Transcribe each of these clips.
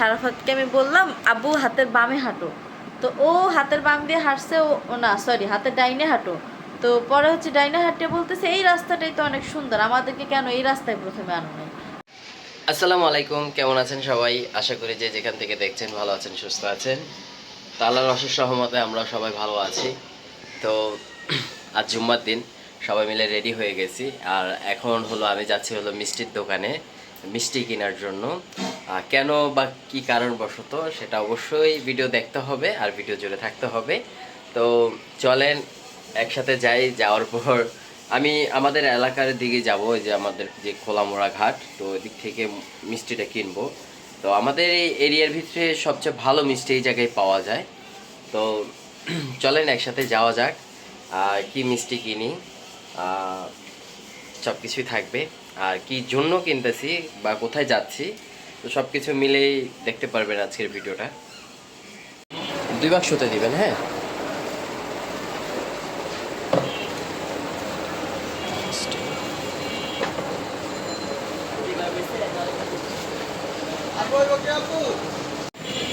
সারাফাতকে আমি বললাম আব্বু হাতের বামে হাঁটো। তো ও হাতের বাম দিয়ে হাঁটছে, ও না সরি হাতের ডাইনে হাঁটো। তো পরে হচ্ছে ডাইনে হাঁটে বলতেছে, এই রাস্তাটাই তো অনেক সুন্দর, আমাদেরকে কেন এই রাস্তায় প্রথমে আনো নাই? আসসালামু আলাইকুম, কেমন আছেন সবাই? আশা করি যে যেখান থেকে দেখছেন ভালো আছেন, সুস্থ আছেন। তো আল্লাহর অশেষ সহমতে আমরা সবাই ভালো আছি। তো আজ জুম্মার দিন, সবাই মিলে রেডি হয়ে গেছি। আর এখন হলো, আমি যাচ্ছি হলো মিষ্টির দোকানে, মিষ্টি কেনার জন্য। কেন বা কি কারণবশত সেটা অবশ্যই ভিডিও দেখতে হবে আর ভিডিও জুড়ে থাকতে হবে। তো চলেন, একসাথে যাই, যাওয়ার পর আমি আমাদের এলাকার দিকে যাব যে আমাদের যে খোলামোড়া ঘাট, তো ওই দিক থেকে মিষ্টিটা কিনবো। তো আমাদের এই এরিয়ার ভিতরে সবচেয়ে ভালো মিষ্টি এই জায়গায় পাওয়া যায়। তো চলেন, একসাথে যাওয়া যাক আর কি মিষ্টি কিনি সব কিছুই থাকবে। আর কি জন্য কিনতেছি বা কোথায় যাচ্ছি তো সব কিছু মিলেই দেখতে পারবেন আজকের ভিডিওটা। দুই বাক্স বাক্সতে দিবেন হ্যাঁ?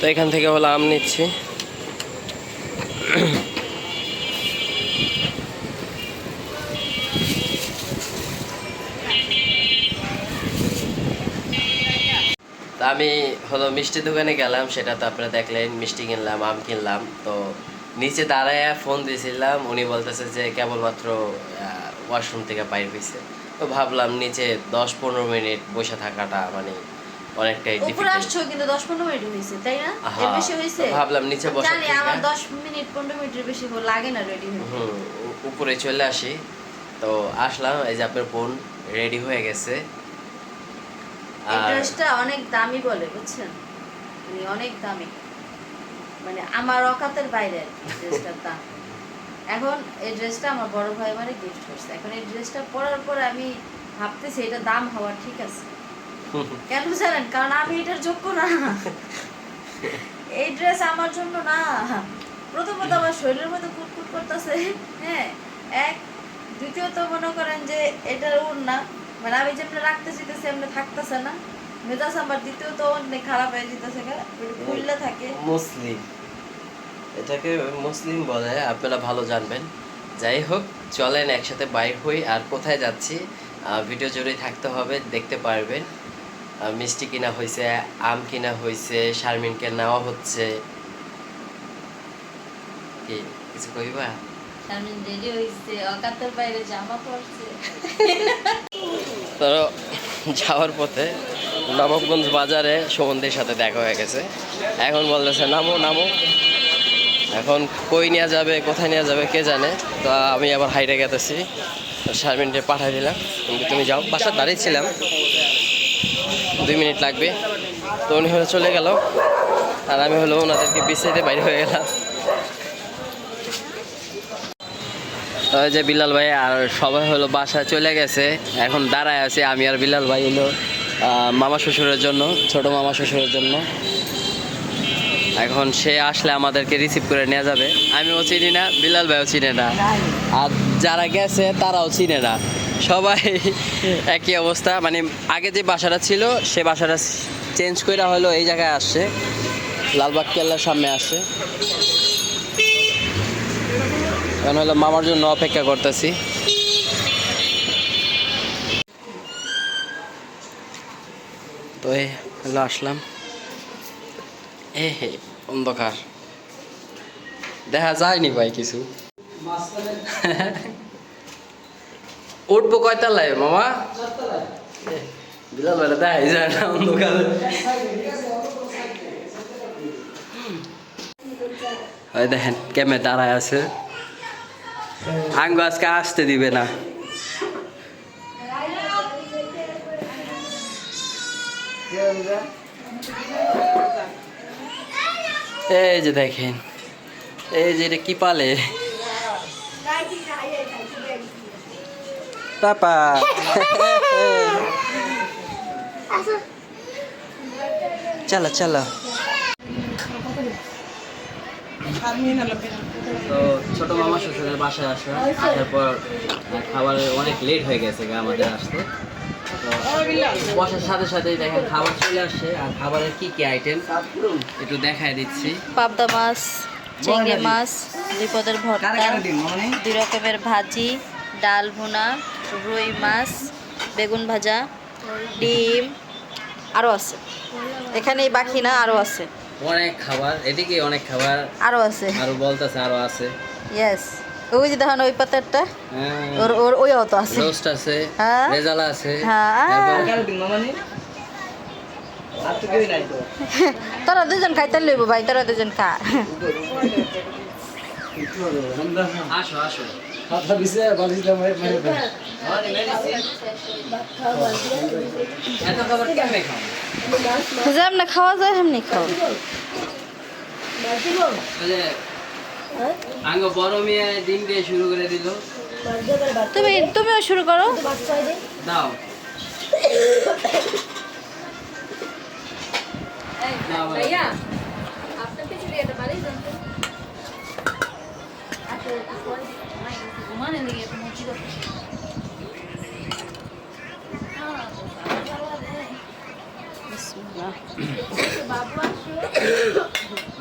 তো এখান থেকে হলো আম নিচ্ছি। আমি হলো মিষ্টি দোকানে গেলাম সেটা তো আপনারা দেখলেন মিষ্টি কিনলাম আম কিনলাম তো নিচে দাঁড়ায় ফোন দিয়েছিলাম উনি বলতেছে যে কেবলমাত্র ওয়াশরুম থেকে বাইর হয়েছে তো ভাবলাম নিচে দশ পনেরো মিনিট বসে থাকাটা মানে অনেকটাই উপরে আসছো কিন্তু দশ পনেরো মিনিট হয়েছে তাই না? এর বেশি হয়েছে ভাবলাম নিচে বসে জানি আমার দশ মিনিট মিনিটের বেশি লাগে না রেডি হতে হুম উপরে চলে আসি তো আসলাম এই যে আপনার বোন রেডি হয়ে গেছে। এই ড্রেসটা অনেক দামি বলে বুঝছেন? মানে অনেক দামি। মানে আমার অকাতের বাইরে ড্রেসটার দাম। এখন এই ড্রেসটা আমার বড় ভাই মানে গিফট করছে। এখন এই ড্রেসটা পরার পর আমি ভাবতেছি এটা দাম হওয়া ঠিক আছে। কেন জানেন? কারণ আমি এটার যোগ্য না। এই ড্রেস আমার জন্য না। প্রথমত আমার শরীরের মধ্যে কুটকুট করতেছে। হ্যাঁ এক দ্বিতীয়ত মনে করেন যে এটার উন না মানে আমি যেমনি রাখতে চাইতেছি এমনি থাকতেছে না। মেজাজ আমার দ্বিতীয় তো অনেক খারাপ হয়ে যেতেছে খুললে থাকে। মুসলিম। এটাকে মুসলিম বলে আপনারা ভালো জানবেন। যাই হোক চলেন একসাথে বাইর হই আর কোথায় যাচ্ছি ভিডিও জুড়ে থাকতে হবে দেখতে পারবেন। মিষ্টি কিনা হয়েছে আম কিনা হয়েছে শারমিনকে নেওয়া হচ্ছে। কি কিছু কইবা? তো যাওয়ার পথে নবাবগঞ্জ বাজারে সুমন্দির সাথে দেখা হয়ে গেছে। এখন বলতেছে, নামো নামো। এখন কই নেওয়া যাবে, কোথায় নেওয়া যাবে, কে জানে? তো আমি আবার হাইটে গেতেছি। শারমিনকে পাঠিয়ে দিলাম। কিন্তু তুমি যাও। বাসা দাঁড়িয়েছিলাম দুই মিনিট লাগবে। তো উনি হলে চলে গেল। আর আমি হলো ওনাদেরকে বিছাইতে বাইরে হয়ে গেলাম। ওই যে বিলাল ভাই আর সবাই হলো বাসায় চলে গেছে। এখন দাঁড়ায় আছে আমি আর বিলাল ভাই হলো মামা শ্বশুরের জন্য ছোট মামা শ্বশুরের জন্য। এখন সে আসলে আমাদেরকে রিসিভ করে নেওয়া যাবে। আমিও চিনি না বিলাল ভাইও চিনে না। আর যারা গেছে তারাও চিনে না। সবাই একই অবস্থা। মানে আগে যে বাসাটা ছিল সে বাসাটা চেঞ্জ করে হলো এই জায়গায় আসছে। লালবাগ কেল্লার সামনে আসছে। এখন হলো মামার জন্য অপেক্ষা করতেছি। তো এই হলো আসলাম। এ হে অন্ধকার। দেখা যায়নি ভাই কিছু। মামা এ, বিলাল বেলা দেখাই যায় না অন্ধকার। দেখেন কেমে দাঁড়ায় আছে। আঙ্গু আজকে আসতে দিবে না। এই যে দেখেন, এই যে এটা কি পালে? পাপা চলো চলো। তো ছোট মামা শ্বশুরের বাসায় আসা। তারপর খাবারের অনেক লেট হয়ে গেছে আমাদের আসতে। তো বসার সাথে সাথেই দেখেন খাবার চলে আসছে। আর খাবারের কি কি আইটেম একটু দেখায় দিচ্ছি। পাবদা মাছ চিংড়ি মাছ দুই পদের ভর্তা দুই রকমের ভাজি ডাল ভুনা রুই মাছ বেগুন ভাজা ডিম আরও আছে। এখানে বাকি না আরও আছে। অনেক খাবার এদিকে অনেক খাবার। আরও আছে। আরও বলতেছে আরও আছে। ইয়েস ওই যে দেখেন ওই পাতারটা? ওর ওর ওই অত আছে। রোস্ট আছে হ্যাঁ। রেজালা আছে। হ্যাঁ। তোরা দুজন খাইতে লইব ভাই তোরা দুজন খা। আসো আসো। এত খাবার কেমনে খাও যেমনি খাওয়া যায় সেমনি খাও। ওই যে আঙ্গ বড় মেয়ে ডিম দিয়ে শুরু করে দিল। তুমি তুমিও শুরু করো। দাও। দাও। ভাইয়া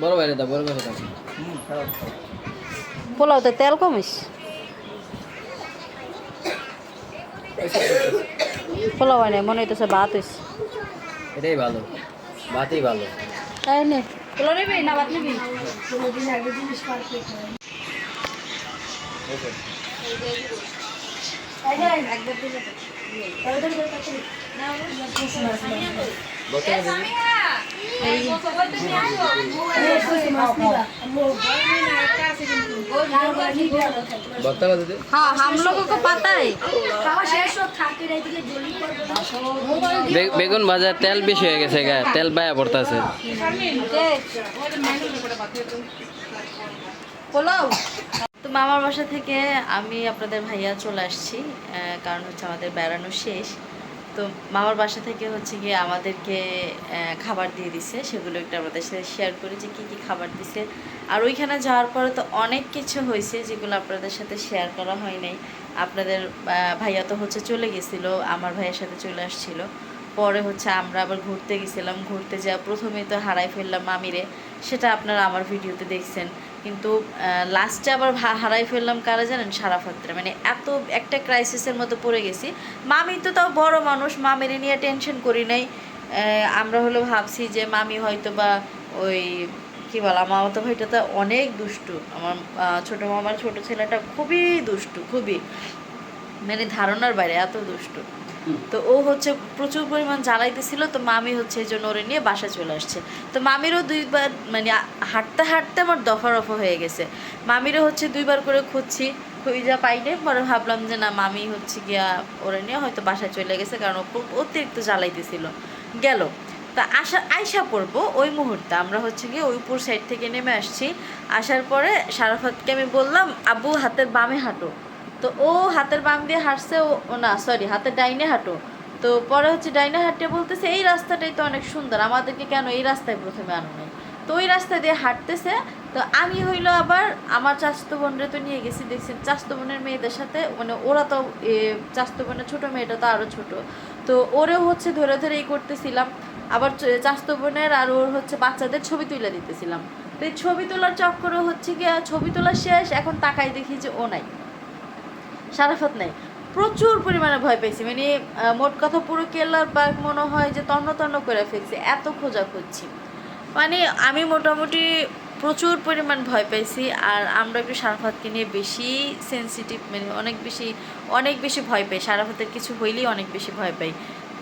বড় বাইরে দাও বড় বাইরে পোলাওতে তেল কমিস? পোলাও হয় নাই মনে হইতেছে ভাত হইছে। এটাই ভালো বাতেই ভালো। তাই নে। পোলাও নেবি না ভাত নেবি? দে हम लोगों को पता है বে- বেগুন ভাজার তেল বেশি হয়ে গেছে গা তেল বায়া পড়তেছে পোলাও তো মামার বাসা থেকে আমি আপনাদের ভাইয়া চলে আসছি কারণ হচ্ছে আমাদের বেড়ানো শেষ। তো মামার বাসা থেকে হচ্ছে গিয়ে আমাদেরকে খাবার দিয়ে দিছে। সেগুলো একটু আমাদের সাথে শেয়ার করি যে কী কী খাবার দিছে। আর ওইখানে যাওয়ার পরে তো অনেক কিছু হয়েছে যেগুলো আপনাদের সাথে শেয়ার করা হয় নাই। আপনাদের ভাইয়া তো হচ্ছে চলে গেছিল, আমার ভাইয়ের সাথে চলে আসছিল। পরে হচ্ছে আমরা আবার ঘুরতে গেছিলাম। ঘুরতে যাওয়া প্রথমেই তো হারাই ফেললাম মামিরে। সেটা আপনারা আমার ভিডিওতে দেখছেন। কিন্তু লাস্টে আবার হারাই ফেললাম কারা জানেন? সারা সারাফাত্রে মানে এত একটা ক্রাইসিসের মতো পড়ে গেছি। মামি তো তাও বড় মানুষ, মামিরে নিয়ে টেনশন করি নাই। আমরা হলো ভাবছি যে মামি হয়তো বা ওই, কী বল, আমার তো ভাইটা তো অনেক দুষ্টু। আমার ছোট মামার ছোট ছেলেটা খুবই দুষ্টু, খুবই। মানে ধারণার বাইরে এত দুষ্টু। তো ও হচ্ছে প্রচুর পরিমাণ জ্বালাইতেছিল, তো মামি হচ্ছে এই জন্য ওরে নিয়ে বাসা চলে আসছে। তো মামিরও দুইবার মানে হাঁটতে হাঁটতে আমার দফা রফা হয়ে গেছে। মামিরও হচ্ছে দুইবার করে খুঁজছি, খুঁজা পাইনি, পরে ভাবলাম যে না, মামি হচ্ছে গিয়া ওরে নিয়ে হয়তো বাসায় চলে গেছে, কারণ অতিরিক্ত জ্বালাইতেছিল। গেল। তা আসা আইসা পড়ব ওই মুহূর্তে, আমরা হচ্ছে গিয়ে ওই উপর সাইড থেকে নেমে আসছি। আসার পরে সারাফাতকে আমি বললাম, আব্বু, হাতের বামে হাঁটো। তো ও হাতের বাম দিয়ে হাঁটছে ও না সরি হাতের ডাইনে হাঁটো। তো পরে হচ্ছে ডাইনে হাঁটতে বলতেছে এই রাস্তাটাই তো অনেক সুন্দর আমাদেরকে কেন এই রাস্তায় প্রথমে আনো নাই? তো ওই রাস্তা দিয়ে হাঁটতেছে তো আমি হইল আবার আমার চাস্তো বোনরে তো নিয়ে গেছি দেখছি চাস্তো বোনের মেয়েদের সাথে মানে ওরা তো এ, চাস্তো বোনের ছোটো মেয়েটা তো আরও ছোট। তো ওরেও হচ্ছে ধরে ধরে এই করতেছিলাম আবার চাস্তো বোনের আর ওর হচ্ছে বাচ্চাদের ছবি তুলে দিতেছিলাম। তো এই ছবি তোলার চক্করে হচ্ছে গিয়ে ছবি তোলা শেষ এখন তাকাই দেখি যে ও নাই। সারাফত নাই। প্রচুর পরিমাণে ভয় পেয়েছি। মানে মোট কথা পুরো কেল্লার পার্ক মনে হয় যে তন্ন তন্ন করে ফেলছে, এত খোঁজা খুঁজছি মানে আমি মোটামুটি প্রচুর পরিমাণ ভয় পেয়েছি আর আমরা একটু সারাফাতকে নিয়ে বেশি সেন্সিটিভ মানে অনেক বেশি অনেক বেশি ভয় পাই। সারাফাতের কিছু হইলেই অনেক বেশি ভয় পাই।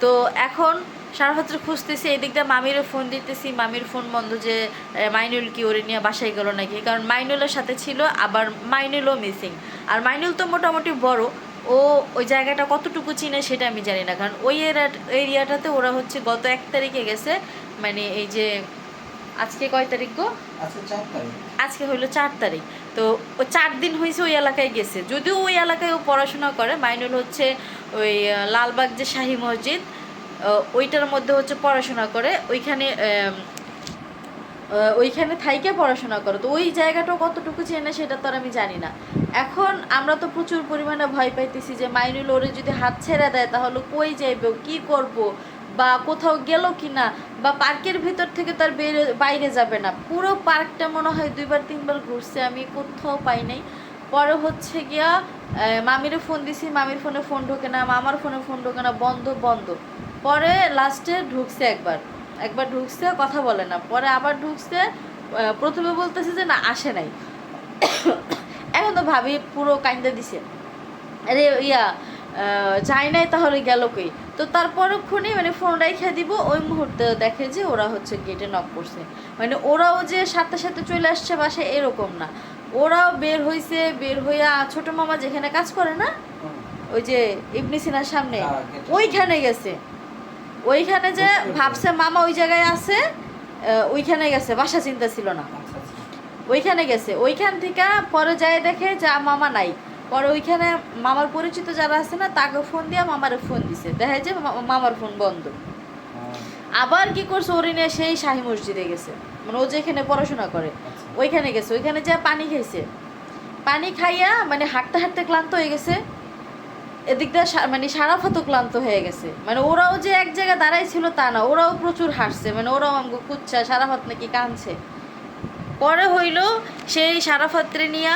তো এখন সারাফাতের খুঁজতেছি এদিক দিয়ে মামিরও ফোন দিতেছি মামির ফোন বন্ধ যে মাইনুল কি ওরে নিয়ে বাসায় গেল নাকি? কারণ মাইনুলের সাথে ছিল আবার মাইনুলও মিসিং আর মাইনুল তো মোটামুটি বড় ও ওই জায়গাটা কতটুকু চিনে সেটা আমি জানি না। কারণ ওই এরিয়া- এরিয়াটাতে ওরা হচ্ছে গত এক তারিখে গেছে মানে এই যে আজকে কয় তারিখ গো? আজকে হইল চার তারিখ। তো ও চার দিন হয়েছে ওই এলাকায় গেছে। যদিও ওই এলাকায় ও পড়াশোনা করে মাইনুল হচ্ছে ওই লালবাগ যে শাহী মসজিদ ওইটার মধ্যে হচ্ছে পড়াশোনা করে ওইখানে ওইখানে থাইকে পড়াশোনা করো। তো ওই জায়গাটা কতটুকু চেনে সেটা তো আর আমি জানি না। এখন আমরা তো প্রচুর পরিমাণে ভয় পাইতেছি যে মাইনুল ওরে যদি হাত ছেড়ে দেয় তাহলে কই যাইবে? কি করব? বা কোথাও গেল কি না বা পার্কের ভিতর থেকে তার বাইরে যাবে না। পুরো পার্কটা মনে হয় দুইবার তিনবার ঘুরছে আমি কোথাও পাই নাই। পরে হচ্ছে গিয়া আহ, মামিরে ফোন দিছি মামির ফোনে ফোন ঢোকে না মামার ফোনে ফোন ঢোকে না বন্ধ বন্ধ। পরে লাস্টে ঢুকছে একবার। একবার ঢুকছে কথা বলে না। পরে আবার ঢুকছে প্রথমে বলতেছে যে না আসে নাই। এখন তো ভাবি পুরো কাইন্দা দিছে। আরে ইয়া যায় নাই তাহলে গেল কই? তো তারপরক্ষণে মানে ফোন রেখে দিব ওই মুহূর্তে দেখে যে ওরা হচ্ছে গেটে নক করছে। মানে ওরাও যে সাথে সাথে চলে আসছে বাসায় এরকম না। ওরাও বের হইছে বের হইয়া ছোট মামা যেখানে কাজ করে না ওই যে ইবনি সিনার সামনে হ্যাঁ, ওইখানে গেছে। ওইখানে যে ভাবছে মামা ওই জায়গায় আছে ওইখানে গেছে বাসা চিন্তা ছিল না। ওইখানে গেছে ওইখান থেকে পরে যায় দেখে যা মামা নাই। পরে ওইখানে মামার পরিচিত যারা আছে না তাকে ফোন দিয়ে মামার ফোন দিছে। দেখা যে মামার ফোন বন্ধ। আবার কি করছে ওরে নিয়ে সেই শাহী মসজিদে গেছে। মানে ও যেখানে পড়াশোনা করে আচ্ছা। ওইখানে গেছে ওইখানে যা পানি খাইছে। পানি খাইয়া মানে হাঁটতে হাঁটতে ক্লান্ত হয়ে গেছে। এদিকটা মানে সারা ফতো ক্লান্ত হয়ে গেছে। মানে ওরাও যে এক জায়গায় দাঁড়াই ছিল তা না, ওরাও প্রচুর হাসছে। মানে ওরাও আমাকে কুচ্ছা সারা ফাত নাকি কাঁদছে। পরে হইল সেই সারাফাত্রে নিয়া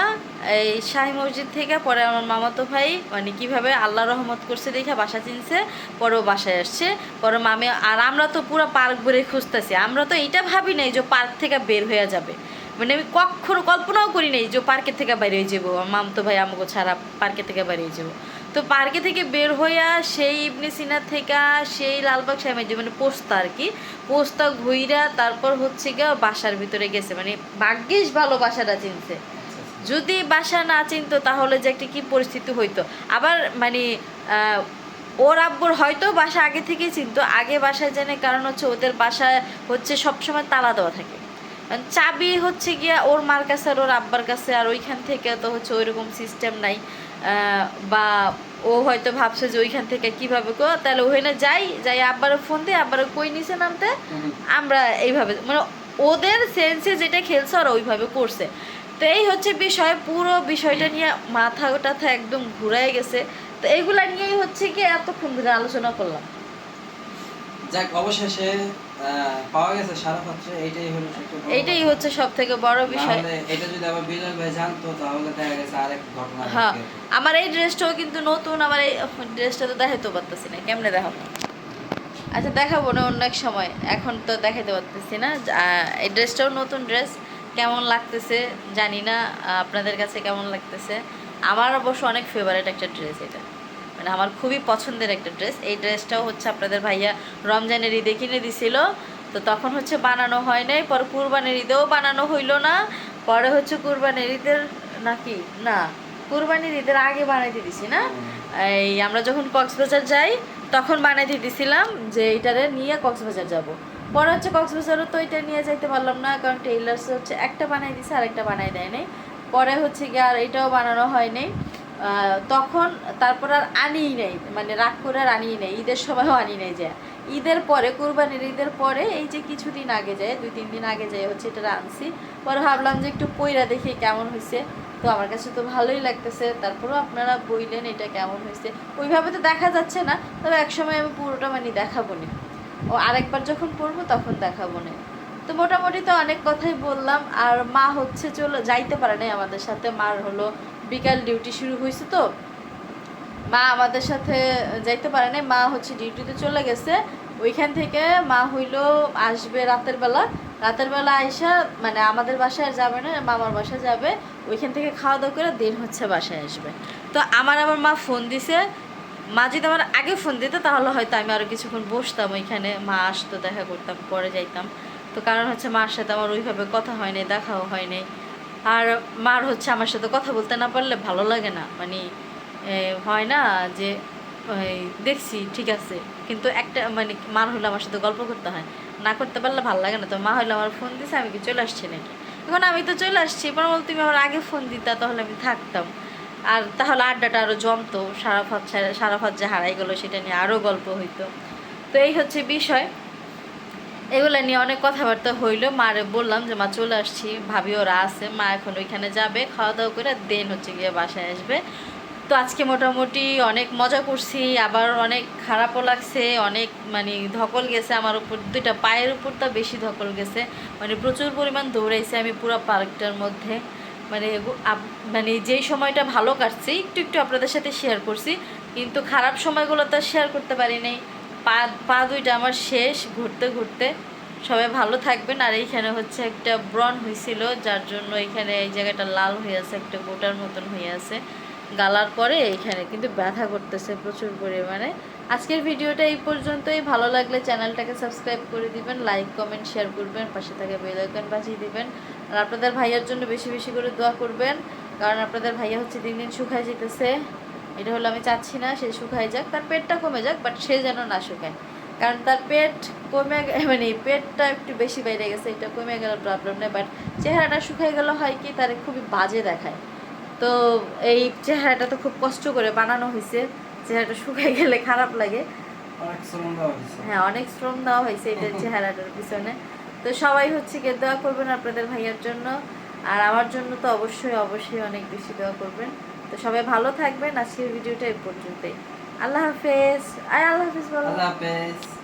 এই শাহী মসজিদ থেকে, পরে আমার মামাতো ভাই মানে কীভাবে আল্লাহ রহমত করছে দেখে বাসা চিনছে, পরে ও বাসায় আসছে। পরে মামি, আর আমরা তো পুরো পার্ক বেড়ে খুঁজতেছি। আমরা তো এটা ভাবি নাই যে পার্ক থেকে বের হয়ে যাবে। মানে আমি কখনো কল্পনাও করি নাই যে পার্কের থেকে বাইরে যাব। মামতো ভাই আমাকে ছাড়া পার্কের থেকে বাইরে হয়ে যাব। তো পার্কে থেকে বের হইয়া সেই ইবনে সিনা থেকে সেই লালবাগ সাহেব মানে পোস্তা আর কি, পোস্তা ঘুইরা তারপর হচ্ছে গিয়ে বাসার ভিতরে গেছে। মানে ভাগ্যিস ভালো বাসাটা চিনছে। যদি বাসা না চিনতো তাহলে যে একটা কি পরিস্থিতি হইতো। আবার মানে ওর আব্বুর হয়তো বাসা আগে থেকেই চিনতো। আগে বাসায় জেনে কারণ হচ্ছে ওদের বাসায় হচ্ছে সবসময় তালা দেওয়া থাকে। চাবি হচ্ছে গিয়া ওর মার কাছে আর ওর আব্বার কাছে, আর ওইখান থেকে তো হচ্ছে ওইরকম সিস্টেম নাই। বা ও হয়তো ভাবছে যে ওইখান থেকে কীভাবে কো তাহলে ওখানে যাই যাই আব্বারও ফোন দিয়ে আব্বারও কই নিছে নামতে। আমরা এইভাবে মানে ওদের সেন্সে যেটা খেলছে ওরা ওইভাবে করছে। তো এই হচ্ছে বিষয় পুরো বিষয়টা নিয়ে মাথা টাথা একদম ঘুরাই গেছে। তো এইগুলা নিয়েই হচ্ছে কি এতক্ষণ ধরে আলোচনা করলাম। যাক অবশেষে পাওয়া গেছে সারা পাত্রে এইটাই হলো এইটাই হচ্ছে সব থেকে বড় বিষয়। এটা যদি আবার বিজয় ভাই জানতো তাহলে দেখা গেছে আরেক ঘটনা হ্যাঁ আমার এই ড্রেসটাও কিন্তু নতুন আমার এই ড্রেসটা তো দেখাইতে পারতেছি না কেমনে দেখাবো? আচ্ছা দেখাবো না অন্য এক সময় এখন তো দেখাইতে পারতেছি না। এই ড্রেসটাও নতুন ড্রেস কেমন লাগতেছে জানি না আপনাদের কাছে কেমন লাগতেছে? আমার অবশ্য অনেক ফেভারিট একটা ড্রেস এটা। মানে আমার খুবই পছন্দের একটা ড্রেস। এই ড্রেসটাও হচ্ছে আপনাদের ভাইয়া রমজানের ঈদে কিনে দিছিল। তো তখন হচ্ছে বানানো হয় নাই, পরে কুরবানির ঈদেও বানানো হইল না। পরে হচ্ছে কুরবানির ঈদের নাকি? না, কুরবানির ঈদের আগে বানাইতে দিছি না। এই আমরা যখন কক্সবাজার যাই, তখন বানাইতে দিছিলাম যে এইটারে নিয়ে কক্সবাজার যাব। পরে হচ্ছে কক্সবাজারও তো এটা নিয়ে যাইতে পারলাম না, কারণ টেইলার্স হচ্ছে একটা বানাই দিছে আর একটা বানাই দেয় নাই। পরে হচ্ছে গিয়ে আর এটাও বানানো হয় নাই। তখন তারপর আর আনিই নেই মানে রাগ করে আর আনিই নেই, ঈদের সময়ও আনি নেই যায় ঈদের পরে, কুরবানির ঈদের পরে, এই যে কিছুদিন আগে যায় দুই, তিন দিন আগে যায় হচ্ছে এটা আনছি। পরে ভাবলাম যে একটু পইরা দেখি কেমন হয়েছে তো আমার কাছে তো ভালোই লাগতেছে। তারপরেও আপনারা বইলেন এটা কেমন হয়েছে ওইভাবে তো দেখা যাচ্ছে না, তবে একসময় আমি পুরোটা মানে দেখাবো না। ও আরেকবার যখন পড়ব তখন দেখাবো না। তো মোটামুটি তো অনেক কথাই বললাম। আর মা হচ্ছে চলো, যাইতে পারে নাই আমাদের সাথে। মার হলো বিকাল ডিউটি শুরু হয়েছে তো। মা আমাদের সাথে যাইতে পারে নাই, মা হচ্ছে ডিউটিতে চলে গেছে। ওইখান থেকে মা হইল আসবে রাতের বেলা। রাতের বেলা আইসা মানে আমাদের বাসায় যাবে না, মামার বাসায় যাবে। ওইখান থেকে খাওয়া দাওয়া করে দিন হচ্ছে বাসায় আসবে। তো আমার আবার মা ফোন দিছে। মা যদি আমার আগে ফোন দিত, তাহলে হয়তো আমি আরও কিছুক্ষণ বসতাম ওইখানে। মা আসতো, দেখা করতাম, পরে যাইতাম। তো কারণ হচ্ছে মার সাথে আমার ওইভাবে কথা হয় নাই, দেখাও হয় নাই। আর মার হচ্ছে আমার সাথে কথা বলতে না পারলে ভালো লাগে না। মানে হয় না যে দেখছি, ঠিক আছে। কিন্তু একটা মানে মার হলে আমার সাথে গল্প করতে হয়। না করতে পারলে ভালো লাগে না। তো মা হলে আমার ফোন দিছে, আমি কি চলে আসছি নাকি? এখন আমি তো চলে আসছি। এবার বল তুমি আমার আগে ফোন দিতা, তাহলে আমি থাকতাম। আর তাহলে আড্ডাটা আরও জমতো। সারাফাত সারাফাত যে হারাই গেলো, সেটা নিয়ে আরও গল্প হইতো। তো এই হচ্ছে বিষয়। এগুলো নিয়ে অনেক কথাবার্তা হইল। মারে বললাম যে, মা, চলে আসছি। ভাবি ওরা আছে। মা এখন ওইখানে যাবে। খাওয়া দাওয়া করে দেন হচ্ছে গিয়ে বাসায় আসবে। তো আজকে মোটামুটি অনেক মজা করছি। আবার অনেক খারাপও লাগছে। অনেক মানে ধকল গেছে আমার উপর। দুইটা পায়ের উপর তো বেশি ধকল গেছে। মানে প্রচুর পরিমাণ দৌড়াইছে আমি পুরো পার্কটার মধ্যে। মানে মানে যেই সময়টা ভালো কাটছে, একটু একটু আপনাদের সাথে শেয়ার করছি। কিন্তু খারাপ সময়গুলো তো শেয়ার করতে পারি নাই। পা পা দুইটা আমার শেষ ঘুরতে ঘুরতে। সবাই ভালো থাকবেন। আর এইখানে হচ্ছে একটা ব্রন হয়েছিল যার জন্য এখানে এই জায়গাটা লাল হয়ে আছে, একটা গোটার মতন হয়ে আছে। গালার পরে এখানে কিন্তু ব্যথা করতেছে প্রচুর পরিমাণে। আজকের ভিডিওটা এই পর্যন্তই। ভালো লাগলে চ্যানেলটাকে সাবস্ক্রাইব করে দিবেন, লাইক, কমেন্ট, শেয়ার করবেন, পাশে থাকা বেল আইকন বাজিয়ে দিবেন। আর আপনাদের ভাইয়ার জন্য বেশি বেশি করে দোয়া করবেন, কারণ আপনাদের ভাইয়া হচ্ছে দিন দিন শুকায় যেতেছে। এটা হলো আমি চাচ্ছি না সে শুকায় যাক। তার পেটটা কমে যাক বাট সে যেন না শুকায়। কারণ তার পেট কমে মানে পেটটা একটু বেশি বাইরে গেছে এটা কমে গেলে প্রবলেম নেই বাট চেহারাটা শুকায় গেলে হয় কি তার খুবই বাজে দেখায়। তো এই চেহারাটা তো খুব কষ্ট করে বানানো হয়েছে চেহারাটা শুকায় গেলে খারাপ লাগে। হ্যাঁ অনেক শ্রম দেওয়া হয়েছে এটা চেহারাটার পিছনে। তো সবাই হচ্ছে গিয়ে দোয়া করবেন আপনাদের ভাইয়ার জন্য আর আমার জন্য তো অবশ্যই অবশ্যই অনেক বেশি দোয়া করবেন। তো সবাই ভালো থাকবেন। আজকের ভিডিওটা এই পর্যন্তই। আল্লাহ হাফেজ। আয় আল্লাহ হাফেজ বলো। আল্লাহ হাফেজ।